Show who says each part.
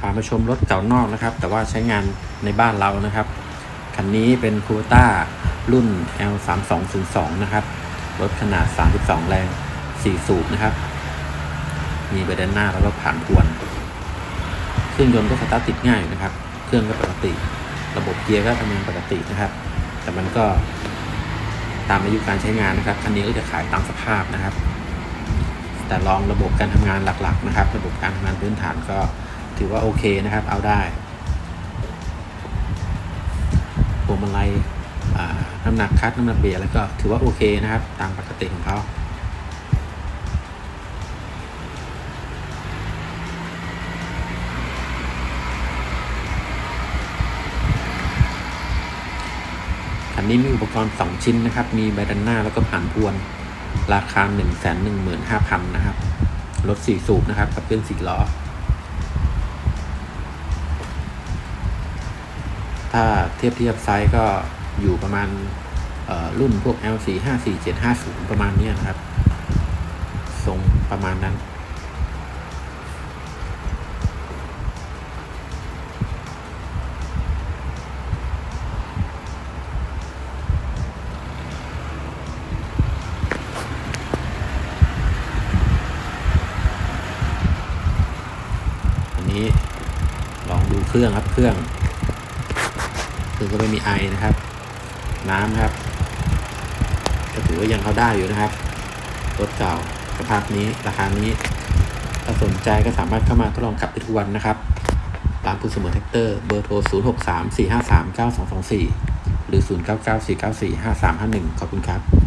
Speaker 1: พามาชมรถเก่านอกนะครับ แต่ว่าใช้งานในบ้านเรานะครับ คันนี้เป็นคูต้ารุ่น L 3 2 0 2 นะครับ รถขนาด 32 แรง 4 สูบนะครับ มีเบรดานหน้าแล้วก็ผ่านพวน เครื่องยนต์ก็สตาร์ทติดง่ายนะครับ เครื่องก็ปกติ ระบบเกียร์ก็ทำงานปกตินะครับ แต่มันก็ตามอายุการใช้งานนะครับ คันนี้ก็จะขายตามสภาพนะครับ แต่ลองระบบการทำงานหลักๆนะครับ ระบบการทำงานพื้นฐานก็ ถือว่าโอเคนะครับ เอาได้พวงมาลัยอ่าน้ำหนักคัดน้ำหนักเบียร์แล้วก็ถือว่าโอเคนะครับ ตามปกติของเขาคันนี้มีอุปกรณ์ 2 ชิ้นนะครับ มีใบดันหน้าแล้วก็ผ่านพวน ราคา 1 1 5 0 0 0 นะครับ รถ 4 สูบนะครับกับเครื่อง4ล้อ ถ้าเทียบเทียบไซส์ก็อยู่ประมาณรุ่นพวก L4 5 4 7 5 0 ประมาณนี้นะครับ ทรงประมาณนั้น อันนี้ลองดูเครื่องครับเครื่อง ซึ่งก็ไม่มีไอนะครับ น้ำครับก็ถือว่ายังเขาได้อยู่นะครับรถเก่าสภาพนี้ราคานี้ ถ้าสนใจก็สามารถเข้ามาทดลองขับได้ทุกวันนะครับร้านพูดเสมอแท็กเตอร์เบอร์โทร 0 6 3 4 5 3 9 2 2 4 หรือ 0 9 9 4 9 4 5 3 5 1 ขอบคุณครับ